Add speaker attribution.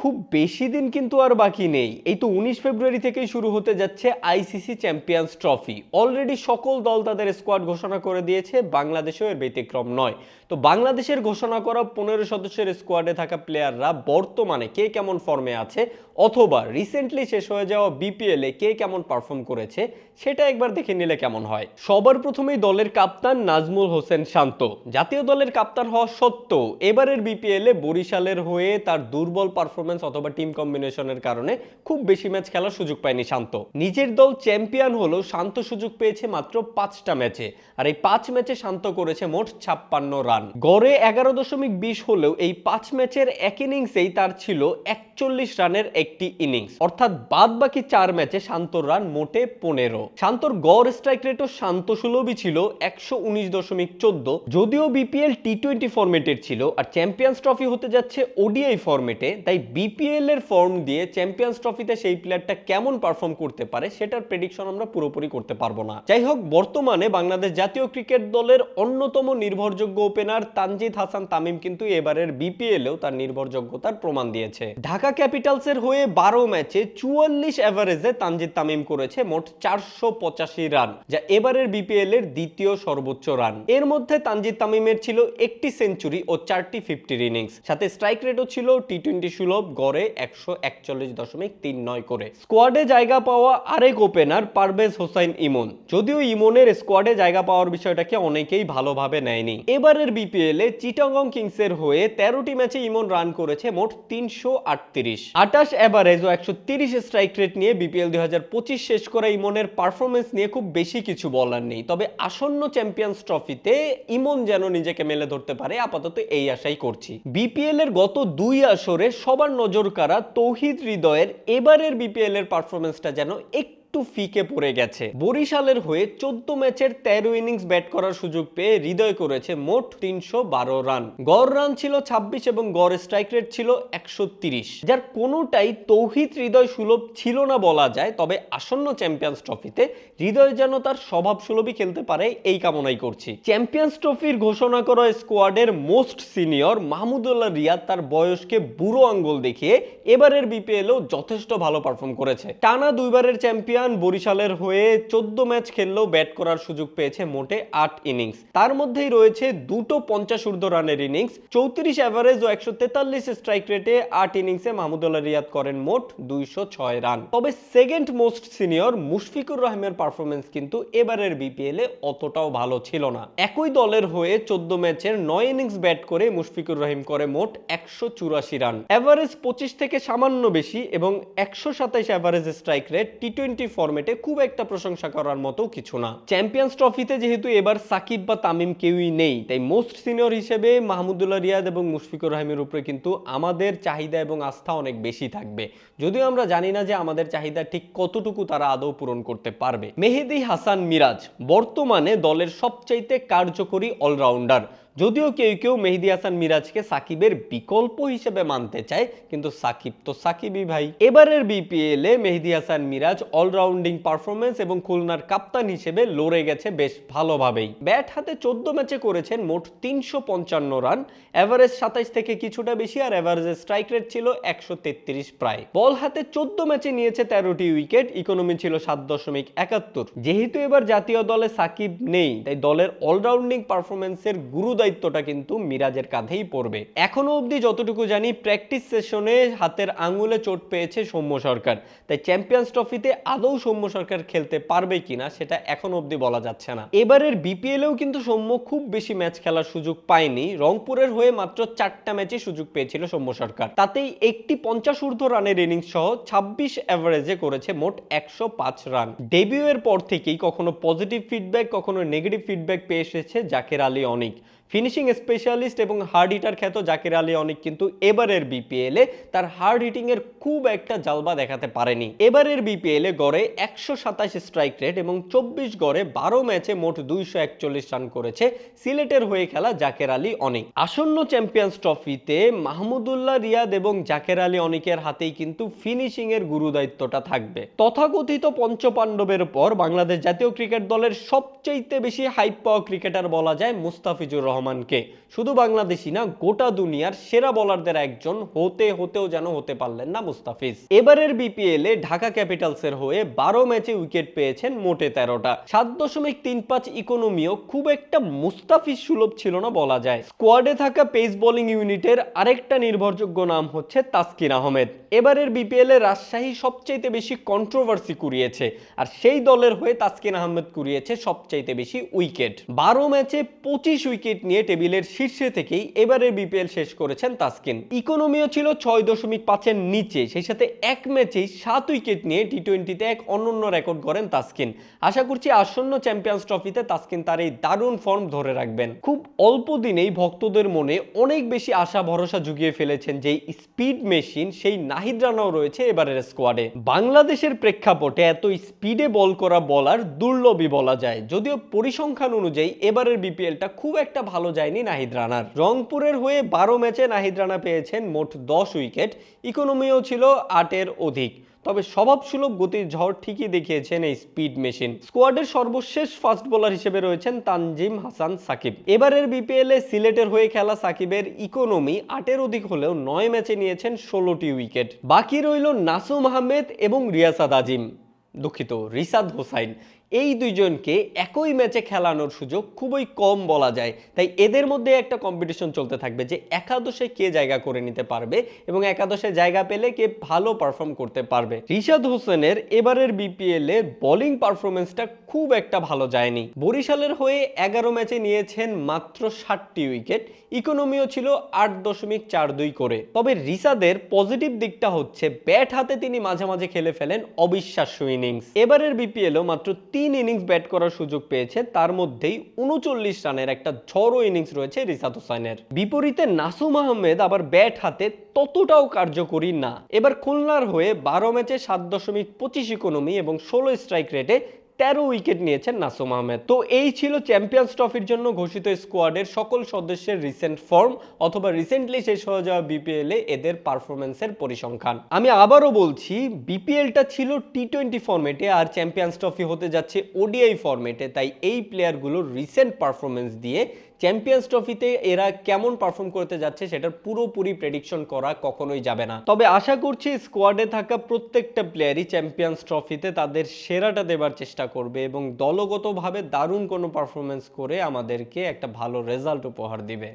Speaker 1: খুব বেশি দিন কিন্তু আর বাকি নেই। এই তো উনিশ ফেব্রুয়ারি থেকেই শুরু হতে যাচ্ছে আইসিসি চ্যাম্পিয়ন্স ট্রফি। অলরেডি সকল দল তাদের স্কোয়াড ঘোষণা করে দিয়েছে, বাংলাদেশেও এর ব্যতিক্রম নয়। তো বাংলাদেশের ঘোষণা করা পনেরো সদস্যের স্কোয়াডে থাকা প্লেয়াররা বর্তমানে কে কেমন ফর্মে আছে অথবা রিসেন্টলি শেষ হয়ে যাওয়া বিপিএল কে কেমন পারফর্ম করেছে, সেটা একবার দেখে নিলে কেমন হয়। সবার প্রথমেই দলের কাপ্তান নাজমুল হোসেন শান্ত। জাতীয় দলের কাপ্তান হওয়া সত্ত্বেও এবারের বিপিএল বরিশালের হয়ে তার দুর্বল পারফরমেন্স অথবা টিম কম্বিনেশনের কারণে খুব বেশি ম্যাচ খেলার সুযোগ পায়নি শান্ত। নিজের দল চ্যাম্পিয়ন হলেও শান্ত সুযোগ পেয়েছে মাত্র পাঁচটা ম্যাচে আর এই পাঁচ ম্যাচে শান্ত করেছে মোট ছাপ্পান্ন রান গড়ে এগারো দশমিক বিশ হলেও এই পাঁচ ম্যাচের এক ইনিংসেই তার ছিল একচল্লিশ রানের একটি ইনিংস অর্থাৎ বাদ বাকি চার ম্যাচে শান্তর রান মোটে পনেরো। শান্তর গড় স্ট্রাইক রেটও শান্ত সুলভই ছিল একশো উনিশ দশমিক চোদ্দ। যদিও বিপিএল টি টোয়েন্টি ফরম্যাটের ছিল, আর চ্যাম্পিয়ন্স ট্রফি হতে যাচ্ছে ওডিআই ফরম্যাটে তাই বিপিএল এর ফর্ম দিয়ে চ্যাম্পিয়ন্স ট্রফিতে সেই প্লেয়ারটা কেমন পারফর্ম করতে পারে, সেটার প্রেডিকশন আমরা পুরোপুরি করতে পারব না। যাই হোক বর্তমানে বাংলাদেশ জাতীয় ক্রিকেট দলের অন্যতম নির্ভরযোগ্য ওপেনার তানজিদ হাসান তামিম কিন্তু এবারের বিপিএলেও তার নির্ভরযোগ্যতার প্রমাণ দিয়েছে। ঢাকা ক্যাপিটালসের হয়ে বারো ম্যাচে চুয়াল্লিশ অ্যাভারেজে তানজিদ তামিম করেছে মোট চারশো পঁচাশি রান যা এবারের বিপিএল এর দ্বিতীয় সর্বোচ্চ রান এর মধ্যে তানজিদ তামিমের ছিল একটি সেঞ্চুরি ও চারটি ফিফটির ইনিংস সাথে স্ট্রাইক রেটও ছিল টি টোয়েন্টি সুলভ গড়ে একশো একচল্লিশ দশমিক তিন নয় করে। স্কোয়াডে জায়গা পাওয়া আরেক ওপেনার পারভেজ হোসাইন ইমন। যদিও ইমনের স্কোয়াডে জায়গা পাওয়ার বিষয়টাকে অনেকেই ভালোভাবে নেয়নি। এবারের বিপিএল এ চিটাগং কিংসের হয়ে তেরোটি ম্যাচে ইমন রান করেছে মোট তিনশো আটত্রিশ। আটাশ অ্যাভারেজ ও একশো তিরিশ স্ট্রাইক রেট নিয়ে বিপিএল দুই হাজার পঁচিশ শেষ করা ইমনের পারফরমেন্স নিয়ে খুব বেশি কিছু বলার নেই। তবে আসন্ন চ্যাম্পিয়ন্স ট্রফিতে ইমন যেন নিজেকে মেলে ধরতে পারে, আপাতত এই আশাই করছি। বিপিএল এর গত দুই আসরে সবার নজর কারা তৌহিদ হৃদয়ের এবারের বিপিএল এর পারফরমেন্সটা যেন একটু একটু ফিকে পড়ে গেছে। বরিশালের হয়ে চোদ্দ ম্যাচের তেরো ইনিংস ব্যাট করার সুযোগ পেয়ে হৃদয় করেছে মোট তিনশো বারো রান। গড় রান ছিল ছাব্বিশ এবং গড় স্ট্রাইক রেট ছিল একশো যার কোনোটাই তৌহিদ হৃদয় সুলভ ছিল না বলা যায়, তবে আসন্ন চ্যাম্পিয়ন্স ট্রফিতে হৃদয় যেন তার স্বভাব সুলভই খেলতে পারে, এই কামনাই করছি। চ্যাম্পিয়ন্স ট্রফির ঘোষণা করা স্কোয়াডের মোস্ট সিনিয়র মাহমুদুল্লাহ রিয়াদ তার বয়সকে বুড়ো আঙ্গুল দেখিয়ে এবারের বিপিএলও যথেষ্ট ভালো পারফর্ম করেছে। টানা দুইবারের চ্যাম্পিয়ন বরিশালের হয়ে চোদ্দ ম্যাচ খেললেও ব্যাট করার সুযোগ পেয়েছে মোটে আট ইনিংস। তার মধ্যেই রয়েছে দুটো পঞ্চাশ ঊর্ধ্ব রানের ইনিংস, চৌত্রিশ অ্যাভারেজ ও একশো তেতাল্লিশ স্ট্রাইক রেটে আট ইনিংসে মাহমুদুল্লাহ রিয়াদ করেন মোট দুইশো ছয় রান। তবে সেকেন্ড মোস্ট সিনিয়র মুশফিকুর রহিমের পারফরমেন্স কিন্তু এবারের বিপিএল এ অতটাও ভালো ছিল না। একই দলের হয়ে চোদ্দ ম্যাচের নয় ইনিংস ব্যাট করে মুশফিকুর রহিম করে মোট একশো চুরাশি রান। অ্যাভারেজ পঁচিশ থেকে সামান্য বেশি এবং একশো সাতাইশ average strike rate T twenty ফরম্যাটে খুব একটা প্রশংসা করার মতো কিছু না। চ্যাম্পিয়ন্স ট্রফিতে যেহেতু এবার সাকিব বা তামিম কেউই নেই, তাই মোস্ট সিনিয়র হিসেবে মাহমুদুল্লাহ রিয়াদ এবং মুশফিকুর রহিমের উপরে কিন্তু আমাদের চাহিদা এবং আস্থা অনেক বেশি থাকবে। যদিও আমরা জানি না যে আমাদের চাহিদা ঠিক কতটুকু তারা আদৌ পূরণ করতে পারবে। মেহেদি হাসান মিরাজ বর্তমানে দলের সবচাইতে কার্যকরী অলরাউন্ডার যদিও কেউ কেউ মেহেদি হাসান মিরাজকে সাকিবের বিকল্প হিসেবে মানতে চায়, কিন্তু সাকিব তো সাকিবই ভাই। এবারের বিপিএল এ মেহেদি হাসান মিরাজ অলরাউন্ডিং পারফরমেন্স এবং খুলনার কাপ্তান হিসেবে লড়ে গেছে বেশ ভালোভাবেই। ব্যাট হাতে চোদ্দ ম্যাচে করেছেন মোট তিনশো পঞ্চান্ন রান অ্যাভারেজ সাতাইশ থেকে কিছুটা বেশি আর অ্যাভারেজ স্ট্রাইক রেট ছিল একশো তেত্রিশ প্রায়। বল হাতে চোদ্দ ম্যাচে নিয়েছে তেরোটি উইকেট ইকোনমি ছিল সাত দশমিক একাত্তর। যেহেতু এবার জাতীয় দলে সাকিব নেই, তাই দলের অলরাউন্ডিং পারফরমেন্সের গুরু দায়িত্বটা কিন্তু মিরাজের কাঁধেই পড়বে। এখনও অবধি যতটুকু জানি প্র্যাকটিস সেশনে হাতের আঙুলে চোট পেয়েছে সৌম্য সরকার। তাই চ্যাম্পিয়ন্স ট্রফিতে আদৌ সৌম্য সরকার খেলতে পারবে কিনা, সেটা এখন অবধি বলা যাচ্ছে না। এবারের বিপিএলেও কিন্তু সৌম্য খুব বেশি ম্যাচ খেলার সুযোগ পায়নি। রংপুরের হয়ে মাত্র চারটা ম্যাচে সুযোগ পেয়েছিল সৌম্য সরকার। তাতেই একটি পঞ্চাশ ঊর্ধ্ব রানের ইনিংস সহ ছাব্বিশ অ্যাভারেজে করেছে মোট একশো পাঁচ রান। ডেবিউ এর পর থেকেই কখনো পজিটিভ ফিডব্যাক কখনো নেগেটিভ ফিডব্যাক পেয়ে এসেছে জাকের আলী অনিক। ফিনিশিং স্পেশালিস্ট এবং হার্ড হিটার খ্যাত জাকির আলী অনেক কিন্তু এবারের বিপিএল তার হার্ড হিটিং এর খুব একটা জালবা দেখাতে পারেনি। এবারের বিপিএল গড়ে একশো সাতাশ স্ট্রাইক রেট এবং চব্বিশ গড়ে বারো ম্যাচে মোট দুইশো একচল্লিশ রান করেছে সিলেটের হয়ে খেলা জাকের আলী অনেক। আসন্ন চ্যাম্পিয়ন্স ট্রফিতে মাহমুদুল্লাহ রিয়াদ এবং জাকের আলী অনেকের হাতেই কিন্তু ফিনিশিং এর গুরু দায়িত্বটা থাকবে। তথাকথিত পঞ্চপাণ্ডবের পর বাংলাদেশ জাতীয় ক্রিকেট দলের সবচেয়ে বেশি হাইপ পাওয়া ক্রিকেটার বলা যায় মুস্তাফিজুর রহমান। রহমানকে। শুধু বাংলাদেশি না, গোটা দুনিয়ার সেরা বলারদের একজন হতে হতেও যেন হতে পারলেন না মুস্তাফিজ। এবারের বিপিএল এ ঢাকা ক্যাপিটালসের হয়ে বারো ম্যাচে উইকেট পেয়েছেন মোটে তেরোটা। সাত দশমিক তিন পাঁচ ইকোনমিও খুব একটা মুস্তাফিজ সুলভ ছিল না বলা যায়। স্কোয়াডে থাকা পেস বোলিং ইউনিটের আরেকটা নির্ভরযোগ্য নাম হচ্ছে তাসকিন আহমেদ। এবারের বিপিএল এ রাজশাহী সবচাইতে বেশি কন্ট্রোভার্সি কুড়িয়েছে, আর সেই দলের হয়ে তাসকিন আহমেদ কুড়িয়েছে সবচাইতে বেশি উইকেট। বারো ম্যাচে পঁচিশ উইকেট নিয়ে টেবিলের শীর্ষে থেকেই এবারের বিপিএল শেষ করেছেন তাসকিন। ইকোনমিও ছিল ছয় দশমিক পাঁচের নিচে, সেই সাথে এক ম্যাচেই সাত উইকেট নিয়ে টি টোয়েন্টিতে এক অনন্য রেকর্ড করেন তাসকিন। আশা করছি আসন্ন চ্যাম্পিয়ন্স ট্রফিতে তাসকিন তার এই দারুণ ফর্ম ধরে রাখবেন। খুব অল্প দিনেই ভক্তদের মনে অনেক বেশি আশা ভরসা জুগিয়ে ফেলেছেন যেই স্পিড মেশিন, সেই নাহিদ রানাও রয়েছে এবারের স্কোয়াডে। বাংলাদেশের প্রেক্ষাপটে এত স্পিডে বল করা বলার দুর্লভই বলা যায়। যদিও পরিসংখ্যান অনুযায়ী এবারের বিপিএলটা খুব একটা ভালো যায়নি নাহিদ রানার। রংপুরের হয়ে বারো ম্যাচে নাহিদ রানা পেয়েছেন মোট দশ উইকেট। ইকোনমিও ছিল আটের অধিক। তবে স্বভাবসুলভ গতির ঝড় ঠিকই দেখিয়েছেন এই স্পিড মেশিন। স্কোয়াডের সর্বশেষ ফাস্ট বোলার হিসেবে রয়েছেন তানজিম হাসান সাকিব। এবারের বিপিএল সিলেটের হয়ে খেলা সাকিবের ইকোনমি আটের অধিক হলেও নয় ম্যাচে নিয়েছেন ষোলোটি উইকেট। বাকি রইল নাসুম আহমেদ এবং রিয়াসাদ আজিম। দুঃখিত, রিসাদ হোসাইন। এই দুইজনকে একই ম্যাচে খেলানোর সুযোগ খুবই কম বলা যায়। তাই এদের মধ্যে একটা কম্পিটিশন চলতে থাকবে যে একাদশে কে জায়গা করে নিতে পারবে এবং একাদশে জায়গা পেলে কে ভালো পারফর্ম করতে পারবে। রিশাদ হোসেনের এবারের বিপিএল বোলিং পারফরমেন্সটা খুব একটা ভালো যায়নি। বরিশালের হয়ে এগারো ম্যাচে নিয়েছেন মাত্র ষাটটি উইকেট ইকোনমিও ছিল আট দশমিক চার দুই করে। তবে রিসাদের পজিটিভ দিকটা হচ্ছে ব্যাট হাতে তিনি মাঝে মাঝে খেলে ফেলেন অবিশ্বাস্য ইনিংস এবারের বিপিএলও মাত্র তিন ইনিংস ব্যাট করার সুযোগ পেয়েছে। তার মধ্যেই উনচল্লিশ রানের একটা ঝড়ো ইনিংস রয়েছে রিসাদ হোসাইনের। বিপরীতে নাসুম আহমেদ আবার ব্যাট হাতে ততটাও কার্যকরী না। এবার খুলনার হয়ে বারো ম্যাচে সাত দশমিক পঁচিশ ইকোনমি এবং ষোলো স্ট্রাইক রেটে তেরো উইকেট নিয়েছেন নাসুম আহমেদ। তো এই ছিল চ্যাম্পিয়ন্স ট্রফির জন্য ঘোষিত স্কোয়াডের সকল সদস্যের রিসেন্ট ফর্ম অথবা রিসেন্টলি শেষ হয়ে যাওয়া বিপিএল এদের পারফরমেন্সের পরিসংখ্যান। আমি আবারও বলছি বিপিএলটা ছিল টি টোয়েন্টি ফর্মেটে আর চ্যাম্পিয়ন্স ট্রফি হতে যাচ্ছে ওডিআই ফর্মেটে তাই এই প্লেয়ারগুলোর রিসেন্ট পারফরমেন্স দিয়ে চ্যাম্পিয়ন্স ট্রফিতে এরা কেমন পারফর্ম করতে যাচ্ছে সেটার পুরোপুরি প্রেডিকশন করা কখনোই যাবে না। তবে আশা করছি স্কোয়াডে থাকা প্রত্যেকটা প্লেয়ারই চ্যাম্পিয়ন্স ট্রফিতে তাদের সেরাটা দেবার চেষ্টা করবে এবং দলগতভাবে দারুণ কোনো পারফরমেন্স করে আমাদেরকে একটা ভালো রেজাল্ট উপহার দিবে।